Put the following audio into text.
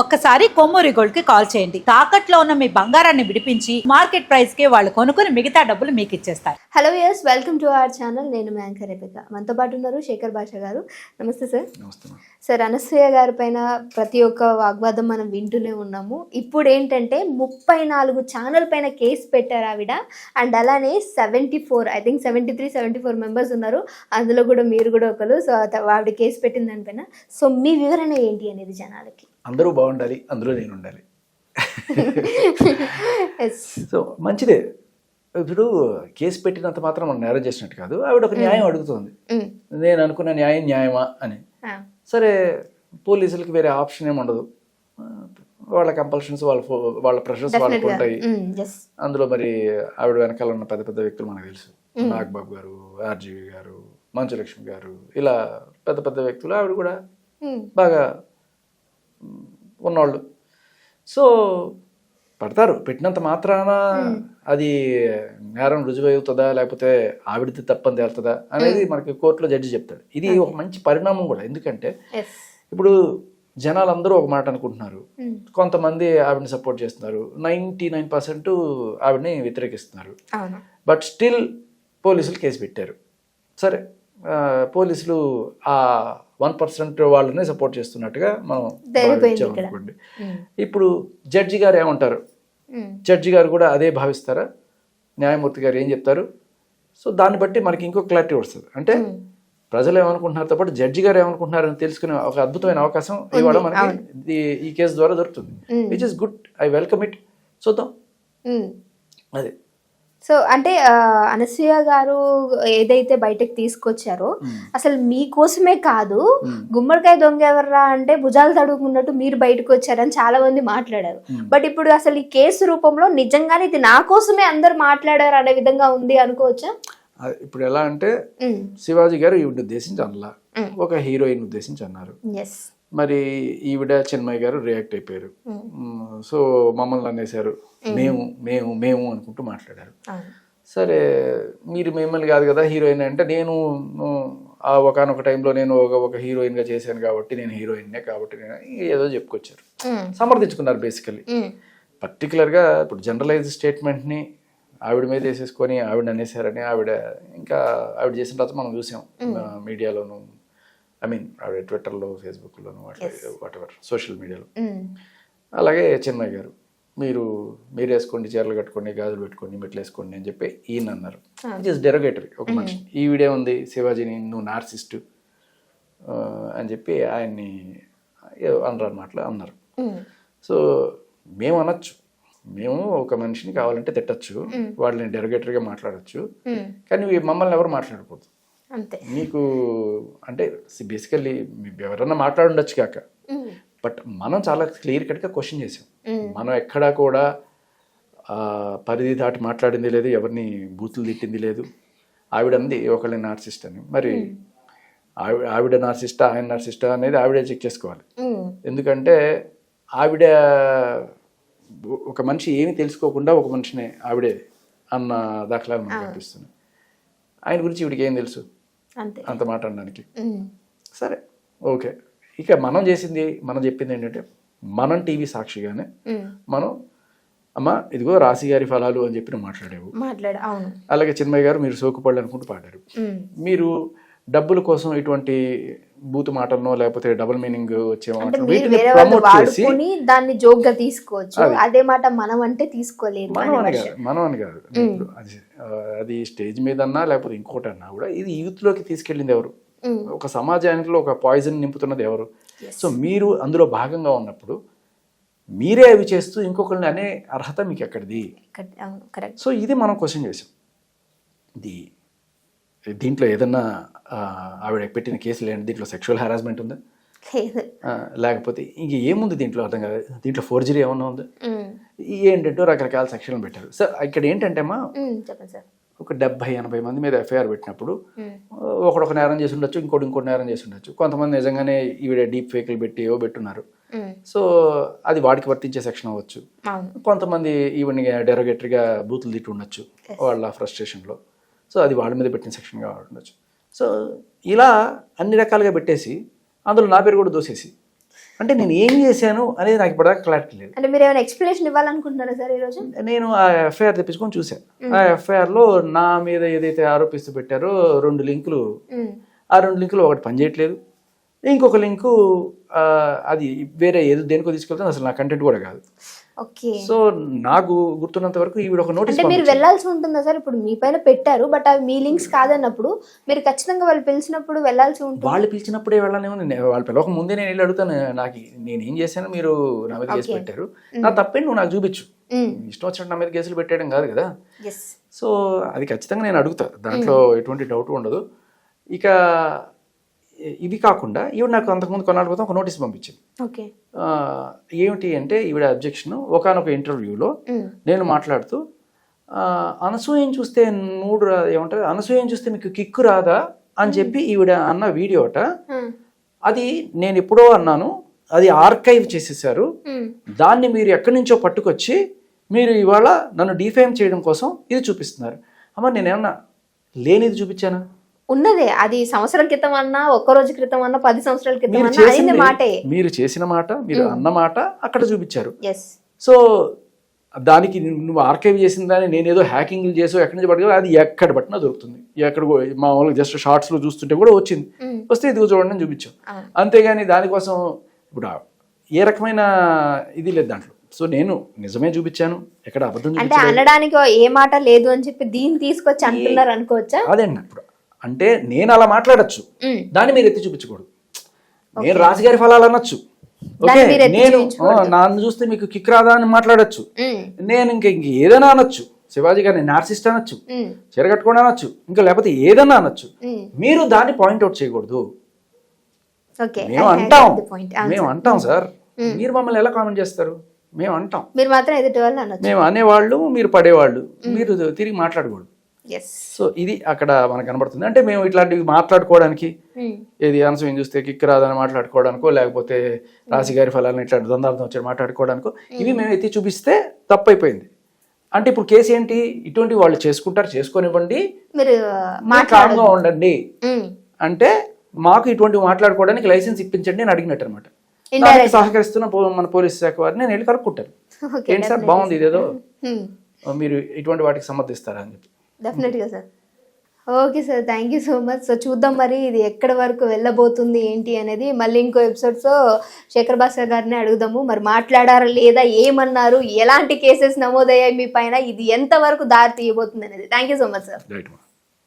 ఒక్కసారి కొమ్మూరి గోల్డ్కి కాల్ చేయండి. తాకట్లో ఉన్న మీ బంగారాన్ని విడిపించి మార్కెట్ ప్రైస్కి వాళ్ళు కొనుక్కుని మిగతా డబ్బులు మీకు ఇచ్చేస్తారు. Hello yes welcome to our channel. నేను మీ యాంకర్ రేపిక. మనతో పాటు ఉన్నారు శేఖర్ భాష గారు. నమస్తే సార్. సార్ అనసూయ గారి పైన ప్రతి ఒక్క వాగ్వాదం మనం వింటూనే ఉన్నాము. ఇప్పుడు ఏంటంటే ముప్పై నాలుగు ఛానల్ పైన కేసు పెట్టారు ఆవిడ. అండ్ అలానే seventy four I think seventy three seventy four members ఉన్నారు. అందులో కూడా మీరు కూడా ఒకరు. సో ఆవిడ కేసు పెట్టిన దానిపైన. సో మీ వివరణ ఏంటి అనేది జనాలకి? అందరూ బాగుండాలి అందులో నేను ఉండాలి. సో మంచిదే ఇప్పుడు కేసు పెట్టినంత మాత్రం మనం నేరం చేసినట్టు కాదు ఆవిడ ఒక న్యాయం అడుగుతుంది Mm. నేను అనుకున్న న్యాయం న్యాయమా అని. సరే పోలీసులకి వేరే ఆప్షన్ ఏమి ఉండదు వాళ్ళ కంపల్షన్స్ వాళ్ళ వాళ్ళ ప్రెషర్స్ వాళ్ళకు. ఉంటాయి Mm. అందులో మరి ఆవిడ వెనకాల ఉన్న పెద్ద పెద్ద వ్యక్తులు మనకు తెలుసు నాగబాబు గారు ఆర్జీవి గారు మంచులక్ష్మి గారు ఇలా పెద్ద పెద్ద వ్యక్తులు ఆవిడ కూడా Mm. బాగా ఉన్నవాళ్ళు సో పడతారు. పెట్టినంత మాత్రాన అది నేరం రుజువు అవుతుందా లేకపోతే ఆవిడది తప్పని తేలుతుందా అనేది మనకి కోర్టులో జడ్జి చెప్తాడు. ఇది ఒక మంచి పరిణామం కూడా. ఎందుకంటే. ఇప్పుడు జనాలందరూ ఒక మాట అనుకుంటున్నారు. కొంతమంది ఆవిడని సపోర్ట్ చేస్తున్నారు. నైంటీ నైన్ పర్సెంట్ ఆవిడని వ్యతిరేకిస్తున్నారు. బట్ స్టిల్ పోలీసులు కేసు పెట్టారు. సరే. పోలీసులు ఆ వన్ పర్సెంట్ వాళ్ళని సపోర్ట్ చేస్తున్నట్టుగా మనం. అనుకోండి. ఇప్పుడు జడ్జి గారు ఏమంటారు. జడ్జి గారు కూడా అదే భావిస్తారా? న్యాయమూర్తి గారు ఏం చెప్తారు? సో దాన్ని బట్టి మనకి ఇంకో క్లారిటీ వస్తుంది. అంటే ప్రజలు ఏమనుకుంటున్నారో పాటు జడ్జి గారు ఏమనుకుంటున్నారని తెలుసుకునే ఒక అద్భుతమైన అవకాశం ఇవాళ మనకి ఈ- కేసు ద్వారా దొరుకుతుంది. Which is good I welcome it చూద్దాం. అదే. సో అంటే అనసూయ గారు ఏదైతే బయటకు తీసుకొచ్చారో అసలు మీకోసమే కాదు గుమ్మడికాయ దొంగ ఎవర్రా అంటే భుజాలు తడుముకున్నట్టు మీరు బయటకు వచ్చారని చాలా మంది మాట్లాడారు బట్ ఇప్పుడు అసలు ఈ కేసు రూపంలో నిజంగానే ఇది నా కోసమే అందరు మాట్లాడారు అనే విధంగా ఉంది అనుకోవచ్చా? ఇప్పుడు ఎలా అంటే. శివాజీ గారు ఈవిడ ఉద్దేశించి అనలా. ఒక హీరోయిన్ ఉద్దేశించి అన్నారు. మరి ఈవిడ చిన్మయ్య గారు రియాక్ట్ అయిపోయారు. సో మమ్మల్ని అనేసారు మేము మేము మేము అనుకుంటూ మాట్లాడారు. సరే మీరు మిమ్మల్ని కాదు కదా హీరోయిన్ అంటే నేను ఆ ఒకనొక టైంలో నేను ఒక ఒక హీరోయిన్గా చేశాను కాబట్టి నేను హీరోయిన్నే కాబట్టి నేను ఏదో చెప్పుకొచ్చారు. సమర్థించుకున్నారు బేసికలీ పర్టికులర్గా ఇప్పుడు జనరలైజ్ స్టేట్మెంట్ని ఆవిడ మీద వేసేసుకొని ఆవిడ అనేసారని ఆవిడ ఇంకా ఆవిడ చేసిన తర్వాత మనం చూసాం. మీడియాలోను ఐ మీన్ ట్విట్టర్లో ఫేస్బుక్లోను వాట్ ఎవర్ సోషల్ మీడియాలో అలాగే చిన్మయ్య గారు మీరు మీరు వేసుకోండి చీరలు కట్టుకోండి గాజులు పెట్టుకోండి మెట్లు వేసుకోండి అని చెప్పి ఈయన అన్నారు. ఇట్ ఈస్ డెరోగేటరీ ఒక మనిషి ఈ వీడియో ఉంది శివాజీని నువ్వు నార్సిస్ట్ అని చెప్పి ఆయన్ని ఏదో అనరు అన్నమాట అన్నారు. సో మేము అనొచ్చు. మేము ఒక మనిషిని కావాలంటే తిట్టచ్చు. వాళ్ళని డెరోగేటరీగా మాట్లాడచ్చు. కానీ మమ్మల్ని ఎవరు మాట్లాడకూడదు. అంతే. మీకు అంటే బేసికల్లీ ఎవరన్నా మాట్లాడుండొచ్చు కాక. బట్ మనం చాలా క్లియర్ కట్గా క్వశ్చన్ చేసాం. మనం ఎక్కడా కూడా పరిధి దాటి మాట్లాడింది లేదు ఎవరిని బూతులు తిట్టింది లేదు. ఆవిడ అంది ఒకళ్ళని నార్సిస్ట్ అని. మరి ఆవిడ ఆవిడ నార్సిస్టా ఆయన నార్సిస్టా అనేది ఆవిడే చెక్ చేసుకోవాలి. ఎందుకంటే ఆవిడ ఒక మనిషి ఏమి తెలుసుకోకుండా ఒక మనిషిని ఆవిడే అన్న దాఖలాలు మనకు కనిపిస్తుంది ఆయన గురించి ఈవిడికి ఏం తెలుసు? అంతే మాట అనడానికి. సరే ఓకే ఇక మనం చేసింది మనం చెప్పింది ఏంటంటే మనం టీవీ సాక్షిగానే. మనం అమ్మ ఇదిగో రాశి గారి ఫలాలు అని చెప్పి మాట్లాడావు మాట్లాడు అవును అలాగే చిన్మయ్య గారు మీరు సోకుపళ్ళు అనుకుంటూ పాడారు. మీరు డబ్బుల కోసం ఇటువంటి బూతు మాటలను లేకపోతే డబుల్ మీనింగ్ వచ్చే వీటిని ప్రమోట్ చేసి దాన్ని జోక్గా తీసుకోవచ్చు. అదే. మాట మనం అంటే తీసుకోలేదు మనం అని కాదు మనం అని కాదు ఇప్పుడు అది స్టేజ్ మీద అన్నా లేకపోతే ఇంకోటి అన్నా కూడా ఇది యూత్లోకి తీసుకెళ్ళింది ఎవరు. ఒక సమాజానికి ఒక పాయిజన్ నింపుతున్నది ఎవరు? సో మీరు అందులో భాగంగా ఉన్నప్పుడు మీరే అవి చేస్తూ ఇంకొకరిని అనే అర్హత మీకు ఎక్కడిది సో ఇది మనం క్వశ్చన్ చేసాం. ఇది దీంట్లో ఏదన్నా ఆవిడ పెట్టిన కేసులు ఏంటి? దీంట్లో సెక్షువల్ హెరాస్మెంట్ ఉందా? లేకపోతే ఇంక ఏముంది దీంట్లో అర్థం కాదు. దీంట్లో ఫోర్జరీ ఏమన్నా ఉందా? ఏంటంటే రకరకాల సెక్షన్లు పెట్టారు. సార్ ఇక్కడ ఏంటంటే అమ్మా చెప్పండి సార్. ఒక డెబ్బై ఎనభై మంది మీద ఎఫ్ఐఆర్ పెట్టినప్పుడు Mm. ఒకడు ఒక నేరం చేసి ఉండొచ్చు ఇంకోటి ఇంకోటి నేరం చేసి ఉండొచ్చు. కొంతమంది నిజంగానే ఈవిడ డీప్ ఫేక్లు పెట్టి ఏవో పెట్టున్నారు. సో అది వాడికి వర్తించే సెక్షన్ అవ్వచ్చు. కొంతమంది ఈవెన్ డెరోగేటరీగా బూతులు తిట్టి ఉండొచ్చు వాళ్ళ ఫ్రస్ట్రేషన్లో సో అది వాళ్ళ మీద పెట్టిన సెక్షన్గా ఉండొచ్చు. సో ఇలా అన్ని రకాలుగా పెట్టేసి అందులో నా పేరు కూడా దోసేసి. అంటే నేను ఏం చేశాను అనేది నాకు ఇప్పటిదాకా క్లారిటీ లేదు. అంటే మీరు ఏమైనా ఎక్స్ప్లెనేషన్ ఇవ్వాలనుకుంటున్నారా సార్ ఈరోజు నేను ఆ ఎఫ్ఐఆర్ తెప్పించుకొని చూశాను ఆ ఎఫ్ఐఆర్లో నా మీద ఏదైతే ఆరోపిస్తూ పెట్టారో రెండు లింకులు. ఆ రెండు లింకులు ఒకటి పనిచేయట్లేదు. ఇంకొక లింకు అది వేరే ఏదో దేనికో తీసుకెళ్తాను అసలు నా కంటెంట్ కూడా కాదు. సో నాకు గుర్తున్నంత వరకు ఈవిడ ఒక నోటీస్ అంటే మీరు వెళ్ళాల్సి ఉంటుందా సార్? ఇప్పుడు మీ పైన పెట్టారు బట్ అవి మీ లింక్స్ కాదన్నప్పుడు మీరు ఖచ్చితంగా వాళ్ళు పిలిచినప్పుడు వెళ్ళాల్సి ఉంటుంది? వాళ్ళు పిలిచినప్పుడే వెళ్ళానేమో నేను వాళ్ళు పిలవక ముందే నేను వెళ్ళి అడుగుతాను. నాకు నేను ఏం చేశాను మీరు నా మీద కేసు. పెట్టారు. నా తప్పేంటి నువ్వు నాకు చూపించు. ఇష్టం వచ్చినట్టు నా మీద కేసులు పెట్టేయడం కాదు కదా. సో అది ఖచ్చితంగా నేను అడుగుతా. దాంట్లో ఎటువంటి డౌట్ ఉండదు. ఇక ఇవి కాకుండా ఈవిడ నాకు అంతకుముందు కొన్నాళ్ళ క్రితం ఒక నోటీస్ పంపించింది. ఏమిటి అంటే ఈవిడ అబ్జెక్షన్ ఒకనొక ఇంటర్వ్యూలో. నేను మాట్లాడుతూ అనసూయం చూస్తే మూడు రా ఏమంటారు? అనసూయం చూస్తే మీకు కిక్కు రాదా అని చెప్పి ఈవిడ అన్న వీడియోట. అది నేను ఎప్పుడో అన్నాను అది ఆర్కైవ్ చేసేసారు. దాన్ని మీరు ఎక్కడి నుంచో పట్టుకొచ్చి మీరు ఇవాళ నన్ను డిఫేమ్ చేయడం కోసం ఇది చూపిస్తున్నారు. అమ్మ నేనేమన్నా లేనిది చూపించానా? ఉన్నదే. అది సంవత్సరం క్రితం అన్నా ఒక్క రోజు క్రితం అన్నా పది సంవత్సరాల క్రితం అన్నా అయింది మాటే. మీరు చేసిన మాట మీరు అన్న మాట అక్కడ చూపించారు. సో దానికి నువ్వు ఆర్కైవ్ చేసిన దాన్ని నేనేదో హ్యాకింగ్ చేసో ఎక్కడి నుంచి పట్టుకో అది ఎక్కడ పట్టినా దొరుకుతుంది. ఎక్కడ మామూలుగా జస్ట్ షార్ట్స్లో చూస్తుంటే కూడా వచ్చింది. వస్తే ఇదిగో చూడండి చూపించాం. అంతేగాని దానికోసం ఇప్పుడు ఏ రకమైన ఇది లేదు దాంట్లో. సో నేను నిజమే చూపించాను. ఎక్కడ అబద్ధం అంటే అనడానికి ఏ మాట లేదు అని చెప్పి దీన్ని తీసుకొచ్చి అంటున్నారు అనుకోవచ్చా? అదేండి ఇప్పుడు అంటే నేను అలా మాట్లాడచ్చు. దాన్ని మీరు ఎత్తి చూపించకూడదు. నేను రాజుగారి ఫలాలు అనొచ్చు. ఓకే? నేను నన్ను చూస్తే మీకు కిక్ రాదా అని మాట్లాడచ్చు. నేను ఇంక ఇంక ఏదైనా అనొచ్చు. శివాజీ గారిని నార్సిస్ట్ అనొచ్చు. ఉమ్. చీర కట్టుకోండి అనొచ్చు. ఇంకా లేకపోతే ఏదైనా అనొచ్చు. మీరు దాన్ని పాయింట్అవుట్ చేయకూడదు. మేము అంటాం. మేము. అంటాం సార్. మీరు మమ్మల్ని ఎలా కామెంట్ చేస్తారు? మేము అంటాం. మీరు మాత్రం ఎదుటి వాళ్ళని అనొచ్చు. మేము అనేవాళ్ళు మీరు పడేవాళ్ళు. మీరు తిరిగి మాట్లాడకూడదు. సో ఇది అక్కడ మనకు కనబడుతుంది. అంటే మేము ఇట్లాంటివి మాట్లాడుకోవడానికి ఏది అనసూయం చూస్తే కిక్ రాదని మాట్లాడుకోవడానికో లేకపోతే రాశిగారి ఫలాలను ఇట్లాంటి ద్వందార్థం వచ్చి మాట్లాడుకోవడానికో ఇవి మేము ఎత్తి చూపిస్తే తప్పైపోయింది. అంటే ఇప్పుడు కేసు ఏంటి? ఇటువంటి వాళ్ళు చేసుకుంటారు చేసుకొనివ్వండి. మీరు కామ్గా ఉండండి. అంటే మాకు ఇటువంటి మాట్లాడుకోవడానికి లైసెన్స్ ఇప్పించండి అని అడిగినట్టు అనమాట సహకరిస్తున్న మన పోలీస్ శాఖ వారిని నేను వెళ్ళి కనుక్కుంటాను ఓకే ఏంటి సార్? బాగుంది ఇదేదో. మీరు ఇటువంటి వాటికి సమర్థిస్తారా అని చెప్పి. డెఫినెట్గా sir okay sir thank you so much so చూద్దాం మరి ఇది ఎక్కడ వరకు వెళ్ళబోతుంది ఏంటి అనేది. మళ్ళీ ఇంకో ఎపిసోడ్స్లో శేఖర్ భాస్కర్ గారిని అడుగుదాము. మరి మాట్లాడారా లేదా ఏమన్నారు ఎలాంటి కేసెస్ నమోదయ్యాయి మీ పైన ఇది ఎంతవరకు దారి తీయబోతుంది అనేది. Thank you so much sir